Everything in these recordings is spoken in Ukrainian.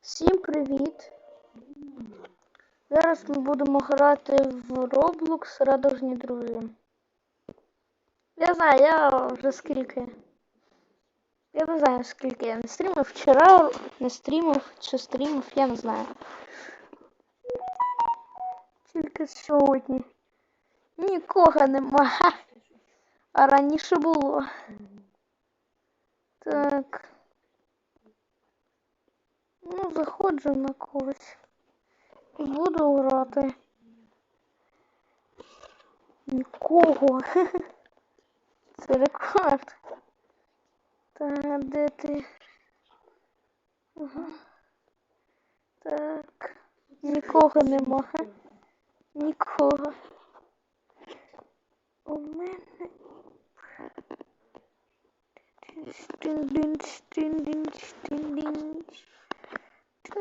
Всім привіт! Зараз ми будемо грати в Roblox Радужні друзі. Я знаю, я вже скільки. Я не знаю, скільки я не стрімив. Вчора не стрімив чи стрімив, я не знаю. Тільки сьогодні. Нікого нема. А раніше було. Так. Ну, заходжу на когось. Буду грати. Нікого. Це рекорд. Та де ти? Ага. Так. Нікого нема. Нікого. У мене. Штин-дин, штин-дин, штин-дин.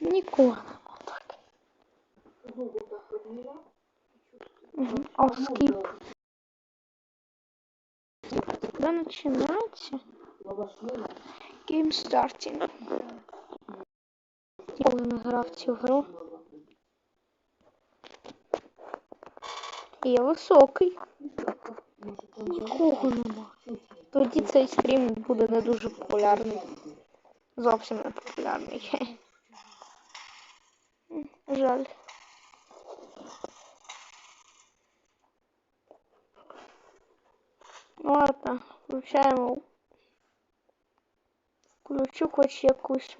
Нікого нема так. Ногу так подняла. Мгм. А скіп. Когда? Лобашнула. Game starting. Ніколи не грав цю гру. Я високий. Нікого нема. Тоді цей стрім буде не дуже популярний. Зовсім не популярний. Жаль. Ну ладно, включаємо. Включу хоч якусь